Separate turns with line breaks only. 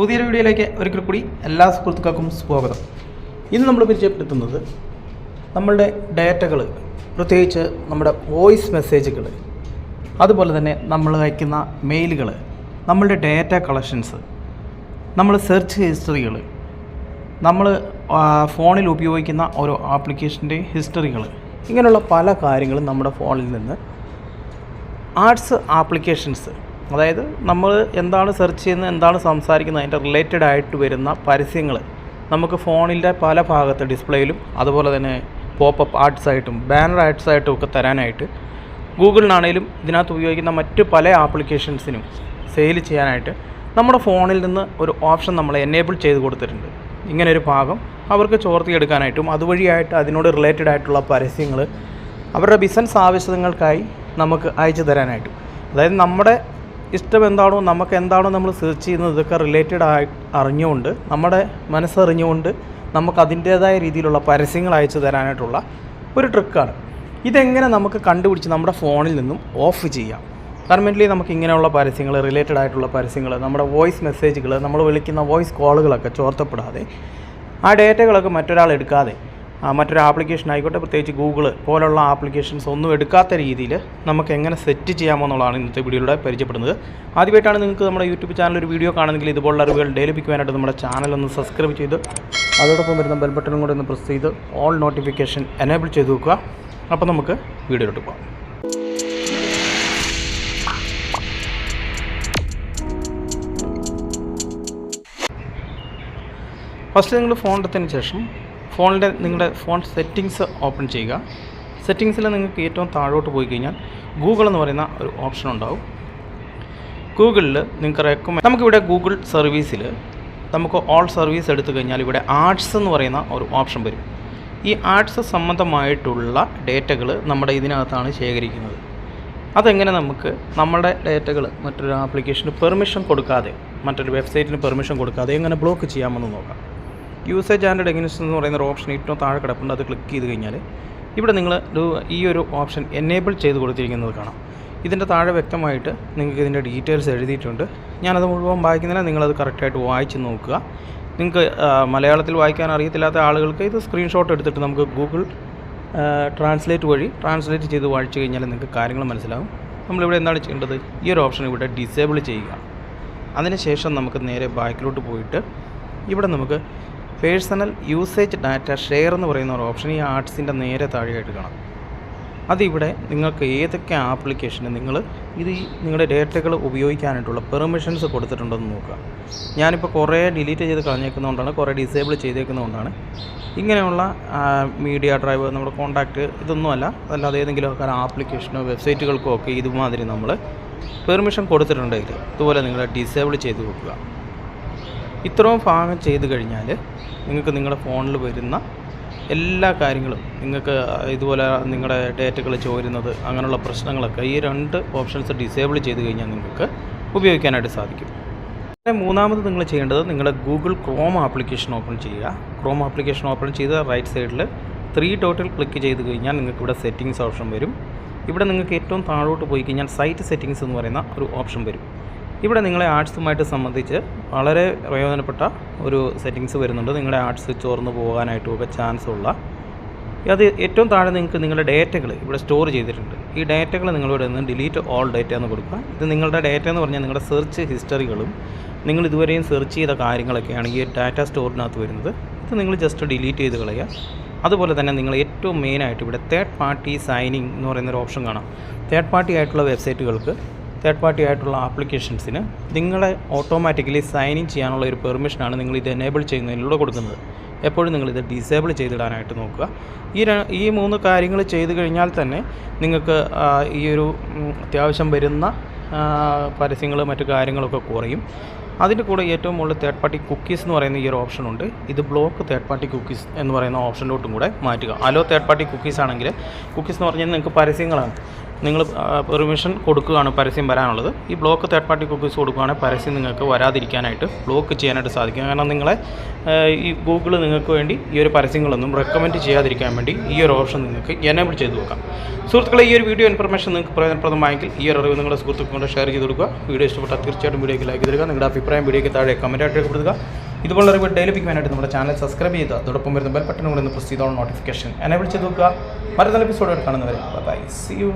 പുതിയൊരു വീഡിയോയിലേക്ക് ഒരിക്കൽ കൂടി എല്ലാ സുഹൃത്തുക്കൾക്കും സ്വാഗതം. ഇന്ന് നമ്മൾ പരിചയപ്പെടുത്തുന്നത് നമ്മളുടെ ഡേറ്റകൾ പ്രത്യേകിച്ച് നമ്മുടെ വോയിസ് മെസ്സേജുകൾ അതുപോലെ തന്നെ നമ്മൾ അയക്കുന്ന മെയിലുകൾ നമ്മളുടെ ഡേറ്റ കളക്ഷൻസ് നമ്മൾ സെർച്ച് ഹിസ്റ്ററികൾ നമ്മൾ ഫോണിൽ ഉപയോഗിക്കുന്ന ഓരോ ആപ്ലിക്കേഷന്റെ ഹിസ്റ്ററികൾ ഇങ്ങനെയുള്ള പല കാര്യങ്ങളും നമ്മുടെ ഫോണിൽ നിന്ന് ആർട്സ് ആപ്ലിക്കേഷൻസ് അതായത് നമ്മൾ എന്താണ് സെർച്ച് ചെയ്യുന്നത് എന്താണ് സംസാരിക്കുന്നത് അതിന്റെ റിലേറ്റഡ് ആയിട്ട് വരുന്ന പരസ്യങ്ങൾ നമുക്ക് ഫോണിന്റെ പല ഭാഗത്ത് ഡിസ്പ്ലേയിലും അതുപോലെ തന്നെ പോപ്പപ്പ് ആർട്സ് ആയിട്ടും ബാനർ ആർട്സ് ആയിട്ടും ഒക്കെ തരാനായിട്ട് ഗൂഗിളിനാണേലും ഇതിനകത്ത് ഉപയോഗിക്കുന്ന മറ്റ് പല ആപ്ലിക്കേഷൻസിനും സെയിൽ ചെയ്യാനായിട്ട് നമ്മുടെ ഫോണിൽ നിന്ന് ഒരു ഓപ്ഷൻ നമ്മൾ എനേബിൾ ചെയ്ത് കൊടുത്തിട്ടുണ്ട്. ഇങ്ങനെ ഒരു ഭാഗം അവർക്ക് ചോർത്തിയെടുക്കാനായിട്ടും അതുവഴിയായിട്ട് അതിനോട് റിലേറ്റഡ് ആയിട്ടുള്ള പരസ്യങ്ങൾ അവരുടെ ബിസിനസ് ആവശ്യങ്ങൾക്കായി നമുക്ക് അയച്ചു തരാനായിട്ടും. അതായത് നമ്മുടെ ഇഷ്ടം എന്താണോ നമുക്ക് എന്താണോ നമ്മൾ സെർച്ച് ചെയ്യുന്നത് ഇതൊക്കെ റിലേറ്റഡ് ആയി അറിഞ്ഞുകൊണ്ട് നമ്മുടെ മനസ്സറിഞ്ഞുകൊണ്ട് നമുക്ക് അതിന്റേതായ രീതിയിലുള്ള പരസ്യങ്ങൾ അയച്ചു തരാനായിട്ടുള്ള ഒരു ട്രിക്കാണ് ഇതെങ്ങനെ നമുക്ക് കണ്ടുപിടിച്ച് നമ്മുടെ ഫോണിൽ നിന്നും ഓഫ് ചെയ്യാം? പെർമനന്റ്ലി നമുക്ക് ഇങ്ങനെയുള്ള പരസ്യങ്ങൾ റിലേറ്റഡ് ആയിട്ടുള്ള പരസ്യങ്ങൾ നമ്മുടെ വോയിസ് മെസ്സേജുകൾ നമ്മൾ വിളിക്കുന്ന വോയിസ് കോളുകളൊക്കെ ചോർത്തപ്പെടാതെ ആ ഡേറ്റകളൊക്കെ മറ്റൊരാൾ എടുക്കാതെ മറ്റൊരു ആപ്ലിക്കേഷൻ ആയിക്കോട്ടെ പ്രത്യേകിച്ച് ഗൂഗിൾ പോലുള്ള ആപ്ലിക്കേഷൻസ് ഒന്നും എടുക്കാത്ത രീതിയിൽ നമുക്ക് എങ്ങനെ സെറ്റ് ചെയ്യാമെന്നുള്ളതാണ് ഇന്നത്തെ വീഡിയോയിലൂടെ പരിചയപ്പെടുന്നത്. ആദ്യമായിട്ടാണ് നിങ്ങൾക്ക് നമ്മുടെ യൂട്യൂബ് ചാനൽ ഒരു വീഡിയോ കാണുന്നെങ്കിൽ ഇതുപോലുള്ള അറിവുകൾ ഡെയിലി ലഭിക്കുവാനായിട്ട് നമ്മുടെ ചാനൽ ഒന്ന് സബ്സ്ക്രൈബ് ചെയ്ത് അതോടൊപ്പം വരുന്ന ബെൽ ബട്ടണും കൂടെ ഒന്ന് പ്രസ് ചെയ്ത് ഓൾ നോട്ടിഫിക്കേഷൻ എനേബിൾ ചെയ്ത് വെക്കുക. അപ്പോൾ നമുക്ക് വീഡിയോയിലോട്ട് പോകാം ഫസ്റ്റ് നിങ്ങൾ ഫോൺ എടുത്തതിന് ശേഷം ഫോണിന്റെ നിങ്ങളുടെ ഫോൺ സെറ്റിങ്സ് ഓപ്പൺ ചെയ്യുക. സെറ്റിങ്സിൽ നിങ്ങൾക്ക് ഏറ്റവും താഴോട്ട് പോയി കഴിഞ്ഞാൽ ഗൂഗിൾ എന്ന് പറയുന്ന ഒരു ഓപ്ഷൻ ഉണ്ടാവും. ഗൂഗിളിൽ നിങ്ങൾക്ക് റെക്കമെൻഡ് നമുക്കിവിടെ ഗൂഗിൾ സർവീസിൽ നമുക്ക് ഓൾ സർവീസ് എടുത്തു കഴിഞ്ഞാൽ ഇവിടെ ആർട്സ് എന്ന് പറയുന്ന ഒരു ഓപ്ഷൻ വരും. ഈ ആർട്സ് സംബന്ധമായിട്ടുള്ള ഡേറ്റകൾ നമ്മുടെ ഇതിനകത്താണ് ശേഖരിക്കുന്നത്. അതെങ്ങനെ നമുക്ക് നമ്മുടെ ഡേറ്റകൾ മറ്റൊരു ആപ്ലിക്കേഷന് പെർമിഷൻ കൊടുക്കാതെ മറ്റൊരു വെബ്സൈറ്റിന് പെർമിഷൻ കൊടുക്കാതെ എങ്ങനെ ബ്ലോക്ക് ചെയ്യാമെന്ന് നോക്കാം. യൂസേജ് ആൻഡ് ഡെഗിനിഷൻ എന്ന് പറയുന്ന ഒരു ഓപ്ഷൻ ഏറ്റവും താഴെ കിടപ്പുണ്ട്. അത് ക്ലിക്ക് ചെയ്ത് കഴിഞ്ഞാൽ ഇവിടെ നിങ്ങൾ ഈ ഒരു ഓപ്ഷൻ എനേബിൾ ചെയ്ത് കൊടുത്തിരിക്കുന്നത് കാണാം. ഇതിന്റെ താഴെ വ്യക്തമായിട്ട് നിങ്ങൾക്ക് ഇതിന്റെ ഡീറ്റെയിൽസ് എഴുതിയിട്ടുണ്ട്. ഞാനത് മുഴുവൻ വായിക്കുന്നില്ല. നിങ്ങളത് കറക്റ്റായിട്ട് വായിച്ച് നോക്കുക. നിങ്ങൾക്ക് മലയാളത്തിൽ വായിക്കാൻ അറിയത്തില്ലാത്ത ആളുകൾക്ക് ഇത് സ്ക്രീൻഷോട്ട് എടുത്തിട്ട് നമുക്ക് ഗൂഗിൾ ട്രാൻസ്ലേറ്റ് വഴി ട്രാൻസ്ലേറ്റ് ചെയ്ത് വായിച്ചു കഴിഞ്ഞാൽ നിങ്ങൾക്ക് കാര്യങ്ങൾ മനസ്സിലാകും നമ്മളിവിടെ എന്താണ് ചെയ്യേണ്ടത്? ഈ ഒരു ഓപ്ഷൻ ഇവിടെ ഡിസേബിൾ ചെയ്യുക. അതിനുശേഷം നമുക്ക് നേരെ ബാക്കിലോട്ട് പോയിട്ട് ഇവിടെ നമുക്ക് പേഴ്സണൽ യൂസേജ് ഡാറ്റ ഷെയർ എന്ന് പറയുന്ന ഒരു ഓപ്ഷൻ ഈ ആർട്സിന്റെ നേരെ താഴെയായിട്ട് കാണാം. അതിവിടെ നിങ്ങൾക്ക് ഏതൊക്കെ ആപ്ലിക്കേഷന് നിങ്ങൾ ഇത് നിങ്ങളുടെ ഡേറ്റകൾ ഉപയോഗിക്കാനായിട്ടുള്ള പെർമിഷൻസ് കൊടുത്തിട്ടുണ്ടെന്ന് നോക്കുക. ഞാനിപ്പോൾ കുറേ ഡിലീറ്റ് ചെയ്ത് കളഞ്ഞേക്കുന്നതുകൊണ്ടാണ് കുറേ ഡിസേബിൾ ചെയ്തേക്കുന്നതുകൊണ്ടാണ്. ഇങ്ങനെയുള്ള മീഡിയ ഡ്രൈവ് നമ്മുടെ കോൺടാക്റ്റ് ഇതൊന്നുമല്ല അല്ലാതെ ഏതെങ്കിലും ആപ്ലിക്കേഷനോ വെബ്സൈറ്റുകൾക്കോ ഒക്കെ ഇതുമാതിരി നമ്മൾ പെർമിഷൻ കൊടുത്തിട്ടുണ്ടെങ്കിൽ ഇതുപോലെ നിങ്ങൾ ഡിസേബിൾ ചെയ്ത് വെക്കുക. ഇത്രയും ഭാഗം ചെയ്ത് കഴിഞ്ഞാൽ നിങ്ങൾക്ക് നിങ്ങളുടെ ഫോണിൽ വരുന്ന എല്ലാ കാര്യങ്ങളും നിങ്ങൾക്ക് ഇതുപോലെ നിങ്ങളുടെ ഡേറ്റകൾ ചോരുന്നത് അങ്ങനെയുള്ള പ്രശ്നങ്ങളൊക്കെ ഈ രണ്ട് ഓപ്ഷൻസ് ഡിസേബിൾ ചെയ്ത് കഴിഞ്ഞാൽ നിങ്ങൾക്ക് ഉപയോഗിക്കാനായിട്ട് സാധിക്കും. പിന്നെ മൂന്നാമത് നിങ്ങൾ ചെയ്യേണ്ടത് നിങ്ങളുടെ ഗൂഗിൾ ക്രോം ആപ്ലിക്കേഷൻ ഓപ്പൺ ചെയ്യുക. ക്രോം ആപ്ലിക്കേഷൻ ഓപ്പൺ ചെയ്ത് റൈറ്റ് സൈഡിൽ ത്രീ ഡോട്ടിൽ ക്ലിക്ക് ചെയ്ത് കഴിഞ്ഞാൽ നിങ്ങൾക്ക് ഇവിടെ സെറ്റിങ്സ് ഓപ്ഷൻ വരും. ഇവിടെ നിങ്ങൾക്ക് ഏറ്റവും താഴോട്ട് പോയി കഴിഞ്ഞാൽ സൈറ്റ് സെറ്റിങ്സ് എന്ന് പറയുന്ന ഒരു ഓപ്ഷൻ വരും. ഇവിടെ നിങ്ങളെ ആർട്സുമായിട്ട് സംബന്ധിച്ച് വളരെ പ്രയോജനപ്പെട്ട ഒരു സെറ്റിങ്സ് വരുന്നുണ്ട്. നിങ്ങളുടെ ആർട്സ് ചോർന്ന് പോകാനായിട്ടും ഒക്കെ ചാൻസ് ഉള്ള. അത് ഏറ്റവും താഴെ നിങ്ങൾക്ക് നിങ്ങളുടെ ഡേറ്റകൾ ഇവിടെ സ്റ്റോർ ചെയ്തിട്ടുണ്ട്. ഈ ഡേറ്റകൾ നിങ്ങളിവിടെ നിന്ന് ഡിലീറ്റ് ഓൾ ഡേറ്റ എന്ന് കൊടുക്കുക. ഇത് നിങ്ങളുടെ ഡേറ്റ എന്ന് പറഞ്ഞാൽ നിങ്ങളുടെ സെർച്ച് ഹിസ്റ്ററികളും നിങ്ങൾ ഇതുവരെയും സെർച്ച് ചെയ്ത കാര്യങ്ങളൊക്കെയാണ് ഈ ഡാറ്റ സ്റ്റോറിനകത്ത് വരുന്നത്. ഇത് നിങ്ങൾ ജസ്റ്റ് ഡിലീറ്റ് ചെയ്ത് കളയുക. അതുപോലെ തന്നെ നിങ്ങൾ ഏറ്റവും മെയിനായിട്ട് ഇവിടെ തേർഡ് പാർട്ടി സൈനിങ് എന്ന് പറയുന്നൊരു ഓപ്ഷൻ കാണാം. തേർഡ് പാർട്ടി ആയിട്ടുള്ള വെബ്സൈറ്റുകൾക്ക് തേർഡ് പാർട്ടി ആയിട്ടുള്ള ആപ്ലിക്കേഷൻസിന് നിങ്ങളെ ഓട്ടോമാറ്റിക്കലി സൈൻ ഇൻ ചെയ്യാനുള്ള ഒരു പെർമിഷനാണ് നിങ്ങൾ ഇത് എനേബിൾ ചെയ്യുന്നതിലൂടെ കൊടുക്കുന്നത്. എപ്പോഴും നിങ്ങൾ ഇത് ഡിസേബിൾ ചെയ്തിടാനായിട്ട് നോക്കുക. ഈ ഈ മൂന്ന് കാര്യങ്ങൾ ചെയ്തു കഴിഞ്ഞാൽ തന്നെ നിങ്ങൾക്ക് ഈ ഒരു അത്യാവശ്യം വരുന്ന പരസ്യങ്ങൾ മറ്റു കാര്യങ്ങളൊക്കെ കുറയും. അതിന്റെ കൂടെ ഏറ്റവും മുകളിൽ തേർഡ് പാർട്ടി കുക്കീസ് എന്ന് പറയുന്ന ഈ ഒരു ഓപ്ഷനുണ്ട് ഇത് ബ്ലോക്ക് തേർഡ് പാർട്ടി കുക്കീസ് എന്ന് പറയുന്ന ഓപ്ഷനിലോട്ടും കൂടെ മാറ്റുക. അലോ തേർഡ് പാർട്ടി കുക്കീസ് ആണെങ്കിൽ കുക്കീസ് എന്ന് പറഞ്ഞാൽ നിങ്ങൾക്ക് പരസ്യങ്ങളാണ്. നിങ്ങൾ പെർമിഷൻ കൊടുക്കുകയാണ് പരസ്യം വരാനുള്ളത്. ഈ ബ്ലോക്ക് തേർഡ് പാർട്ടി കുക്കീസ് കൊടുക്കുകയാണെങ്കിൽ പരസ്യം നിങ്ങൾക്ക് വരാതിരിക്കാനായിട്ട് ബ്ലോക്ക് ചെയ്യാനായിട്ട് സാധിക്കും. കാരണം നിങ്ങളെ ഈ ഗൂഗിൾ നിങ്ങൾക്ക് വേണ്ടി ഈ ഒരു പരസ്യങ്ങളൊന്നും റെക്കമെൻഡ് ചെയ്യാതിരിക്കാൻ വേണ്ടി ഈ ഒരു ഓപ്ഷൻ നിങ്ങൾക്ക് എനേബിൾ ചെയ്ത് വെക്കാം. സുഹൃത്തുക്കളെ ഈ ഒരു വീഡിയോ ഇൻഫർമേഷൻ നിങ്ങൾക്ക് പ്രയോജനപ്രദമായെങ്കിൽ ഈ ഒരു അറിവ് നിങ്ങളുടെ സുഹൃത്തുക്കളുടെ ഷെയർ ചെയ്ത് കൊടുക്കുക. വീഡിയോ ഇഷ്ടപ്പെട്ടാൽ തീർച്ചയായിട്ടും വീഡിയോയ്ക്ക് ലൈക്ക് തരിക നിങ്ങളുടെ അഭിപ്രായം വീഡിയോയ്ക്ക് താഴെ കമന്റായിട്ട് രേഖപ്പെടുത്തുക. ഇതുപോലുള്ള അറിവ് ഡെയിലി പിക്കുവാനായിട്ട് നമ്മുടെ ചാനൽ സബ്സ്ക്രൈബ് ചെയ്ത് അതോടൊപ്പം വരുന്ന ബെൽ ബട്ടൺ കൂടെ ഒന്ന് പ്രസ് ചെയ്തോളം. നോട്ടിഫിക്കേഷൻ എനേബിൾ ചെയ്ത് വെക്കുക. മറ്റൊരു എപ്പിസോഡുകൾ കാണുന്നവരെ. By C U